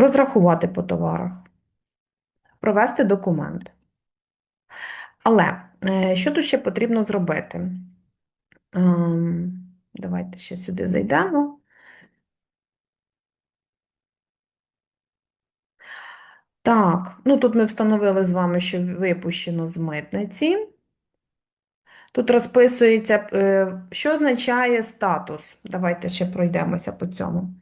розрахувати по товарах, провести документ. Але е, що тут ще потрібно зробити? Ем, Давайте ще сюди зайдемо. Так, ну тут ми встановили з вами, що випущено з митниці. Тут розписується, е, що означає статус. Давайте ще пройдемося по цьому.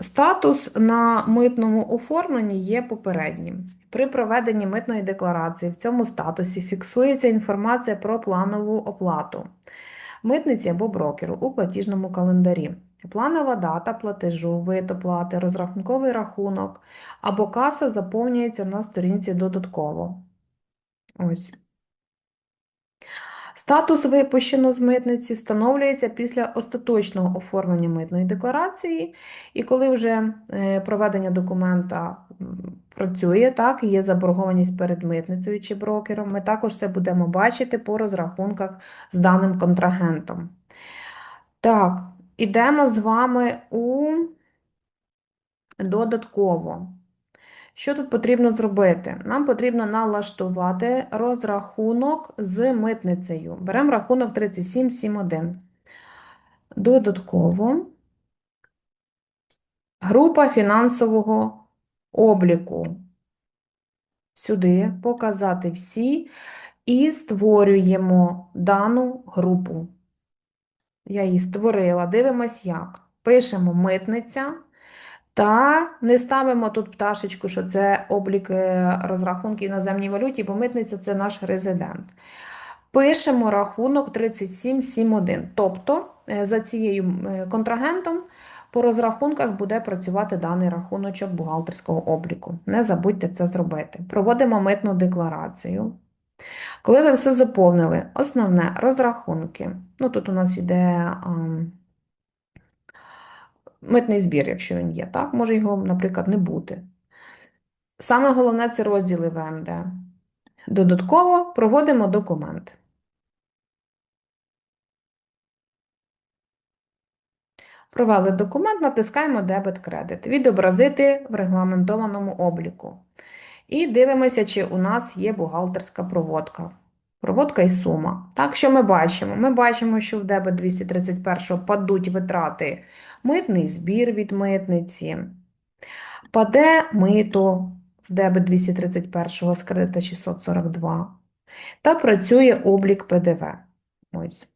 Статус на митному оформленні є попереднім. При проведенні митної декларації в цьому статусі фіксується інформація про планову оплату митниці або брокеру у платіжному календарі. Планова дата платежу, вид оплати, розрахунковий рахунок або каса заповнюється на сторінці додатково. Ось. Статус випущено з митниці встановлюється після остаточного оформлення митної декларації, і коли вже е, проведення документа працює, так, є заборгованість перед митницею чи брокером, ми також це будемо бачити по розрахунках з даним контрагентом. Так, ідемо з вами у додатково. Що тут потрібно зробити? Нам потрібно налаштувати розрахунок з митницею. Беремо рахунок 3771. Додатково група фінансового обліку. Сюди показати всі і створюємо дану групу. Я її створила. Дивимось як. Пишемо митниця. Та не ставимо тут пташечку, що це облік е, розрахунків іноземній валюті, бо митниця це наш резидент. Пишемо рахунок 3771. Тобто, е, за цією е, контрагентом по розрахунках буде працювати даний рахуночок бухгалтерського обліку. Не забудьте це зробити. Проводимо митну декларацію. Коли ви все заповнили, основне розрахунки. Ну, тут у нас йде. Митний збір, якщо він є, так? Може його, наприклад, не бути. Саме головне це розділи ВМД. Додатково проводимо документ. Провели документ, натискаємо дебет-кредит. Відобразити в регламентованому обліку. І дивимося, чи у нас є бухгалтерська проводка. Проводка і сума. Так, що ми бачимо? Ми бачимо, що в дебет 231 падуть витрати митний збір від митниці, паде мито в дебет 231 з кредита 642 та працює облік ПДВ. Ось.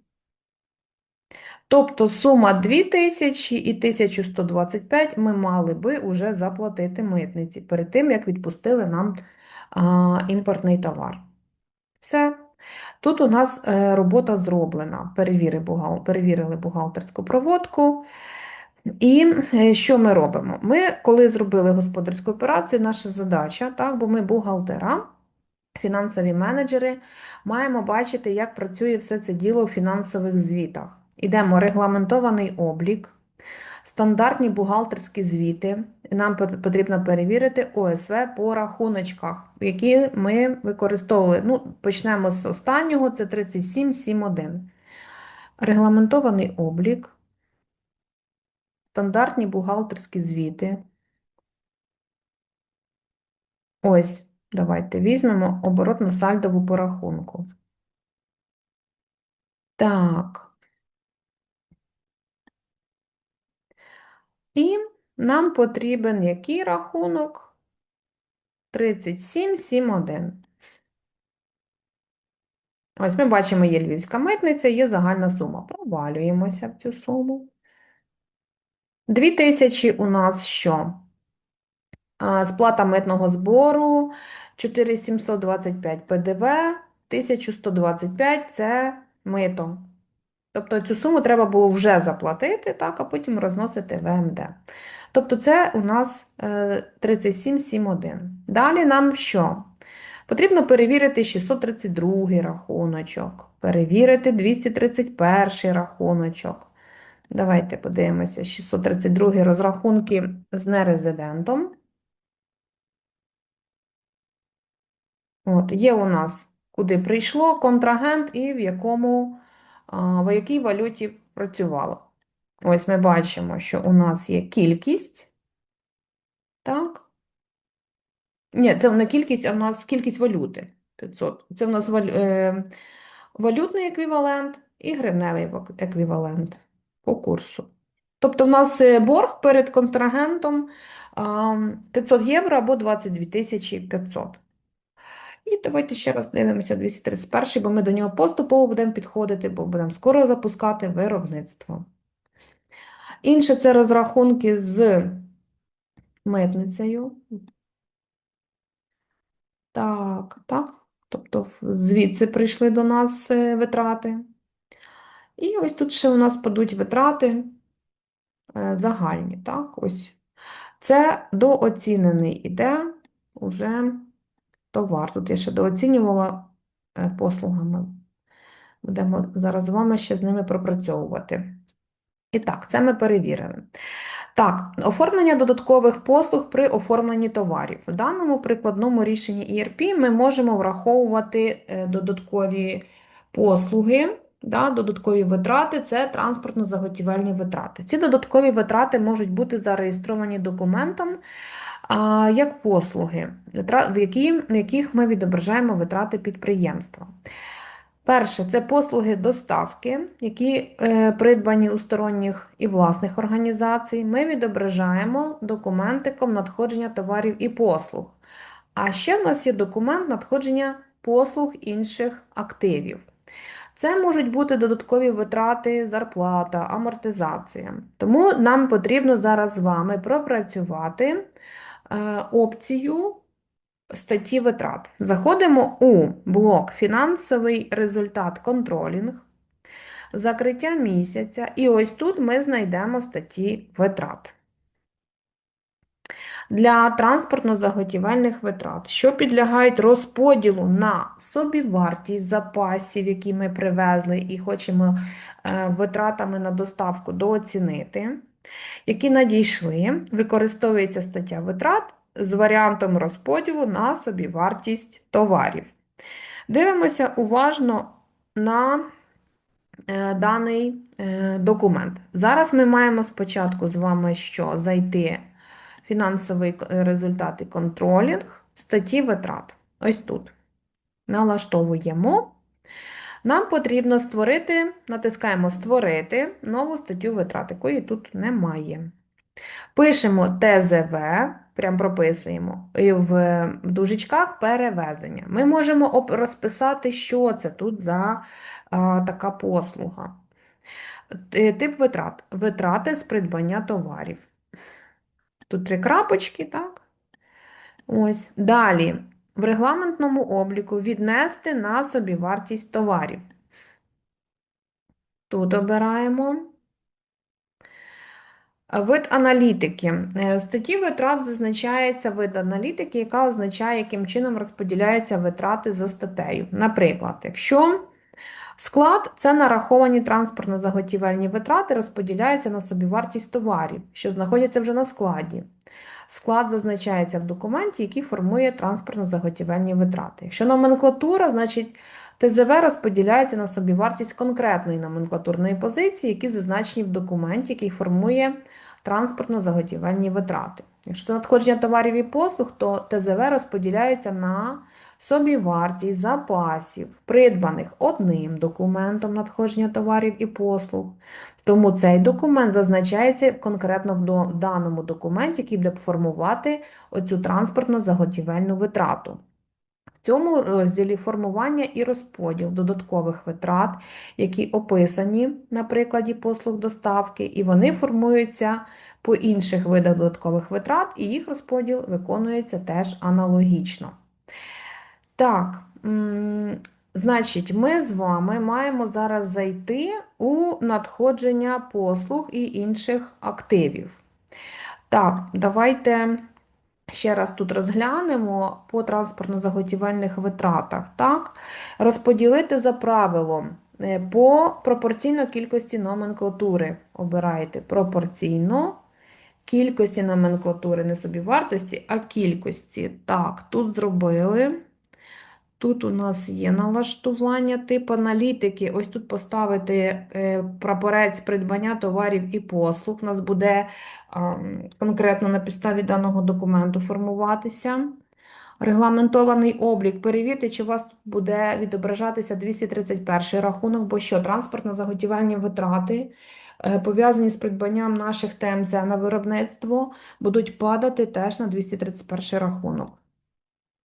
Тобто сума 2000 і 1125 ми мали би уже заплатити митниці перед тим, як відпустили нам а, імпортний товар. Все. Тут у нас е, робота зроблена. Перевірили бухгалтерську проводку. І е, що ми робимо? Ми, коли зробили господарську операцію, наша задача, так, бо ми бухгалтера, фінансові менеджери, маємо бачити, як працює все це діло у фінансових звітах. Ідемо регламентований облік, стандартні бухгалтерські звіти. Нам потрібно перевірити ОСВ по рахуночках, які ми використовували. Ну, почнемо з останнього, це 3771. Регламентований облік. Стандартні бухгалтерські звіти. Ось, давайте візьмемо оборотно-сальдову по рахунку. Так. І нам потрібен який рахунок? 3771. Ось ми бачимо, є львівська митниця, є загальна сума. Провалюємося в цю суму. 2000 у нас що? Сплата митного збору 4725 ПДВ, 1125 це мито. Тобто цю суму треба було вже заплатити, так, а потім розносити ВМД. Тобто це у нас е, 3771. Далі нам що? Потрібно перевірити 632 рахуночок, перевірити 231 рахуночок. Давайте подивимося 632 розрахунки з нерезидентом. От, є у нас, куди прийшло контрагент і в якому, в якій валюті працювало. Ось ми бачимо, що у нас є кількість Так. Ні, це не кількість, а в нас кількість валюти 500. Це в нас е, валютний еквівалент і гривневий еквівалент по курсу. Тобто в нас е, борг перед контрагентом 500 євро або 22 тисячі 500. І давайте ще раз дивимося 231, бо ми до нього поступово будемо підходити, бо будемо скоро запускати виробництво. Інше це розрахунки з митницею. Так, так. Тобто звідси прийшли до нас е, витрати. І ось тут ще у нас падуть витрати е, загальні. Так, ось. Це дооцінений іде уже товар. Тут я ще дооцінювала е, послугами. Будемо зараз з вами ще з ними пропрацьовувати. І так, це ми перевірили. Так, оформлення додаткових послуг при оформленні товарів. В даному прикладному рішенні ERP ми можемо враховувати е, додаткові послуги, да, додаткові витрати це транспортно-заготівельні витрати. Ці додаткові витрати можуть бути зареєстровані документом як послуги, в яких ми відображаємо витрати підприємства. Перше, це послуги доставки, які е, придбані у сторонніх і власних організацій. Ми відображаємо документиком надходження товарів і послуг. А ще в нас є документ надходження послуг інших активів. Це можуть бути додаткові витрати, зарплата, амортизація. Тому нам потрібно зараз з вами пропрацювати опцію статті витрат. Заходимо у блок Фінансовий результат контролінг, закриття місяця, і ось тут ми знайдемо статті витрат. Для транспортно-заготівельних витрат, що підлягають розподілу на собівартість запасів, які ми привезли, і хочемо е, витратами на доставку дооцінити, які надійшли, використовується стаття витрат з варіантом розподілу на собівартість товарів. Дивимося уважно на е, даний е, документ. Зараз ми маємо спочатку з вами що? Зайти фінансовий результат і контролінг, статті витрат. Ось тут. Налаштовуємо. Нам потрібно створити, натискаємо Створити нову статтю витрат, якої тут немає. Пишемо ТЗВ, прям прописуємо, і в дужечках перевезення. Ми можемо розписати, що це тут за а, така послуга. Тип витрат. Витрати з придбання товарів. Тут три крапочки, так? Ось. Далі. В регламентному обліку віднести на собівартість товарів. Тут обираємо. Вид аналітики. Е, статті витрат зазначається вид аналітики, яка означає, яким чином розподіляються витрати за статтею. Наприклад, якщо склад це нараховані транспортно-заготівельні витрати, розподіляються на собівартість товарів, що знаходяться вже на складі. Склад зазначається в документі, який формує транспортно-заготівельні витрати. Якщо номенклатура, значить ТЗВ розподіляється на собівартість конкретної номенклатурної позиції, які зазначені в документі, який формує транспортно-заготівельні витрати. Якщо це надходження товарів і послуг, то ТЗВ розподіляється на собівартість запасів, придбаних одним документом надходження товарів і послуг. Тому цей документ зазначається конкретно в даному документі, який буде формувати оцю транспортно-заготівельну витрату. В цьому розділі формування і розподіл додаткових витрат, які описані на прикладі послуг доставки, і вони формуються по інших видах додаткових витрат, і їх розподіл виконується теж аналогічно. Так, значить, ми з вами маємо зараз зайти у надходження послуг і інших активів. Так, давайте ще раз тут розглянемо по транспортно-заготівельних витратах. Так, розподілити за правилом е, по пропорційно кількості номенклатури. Обираєте пропорційно кількості номенклатури, не собівартості, а кількості. Так, тут зробили. Тут у нас є налаштування тип аналітики. Ось тут поставити е, прапорець придбання товарів і послуг. У нас буде конкретно на підставі даного документу формуватися. Регламентований облік. Перевірте, чи у вас тут буде відображатися 231 рахунок, бо що транспортно-заготівельні витрати, е, пов'язані з придбанням наших ТМЦ на виробництво, будуть падати теж на 231 рахунок.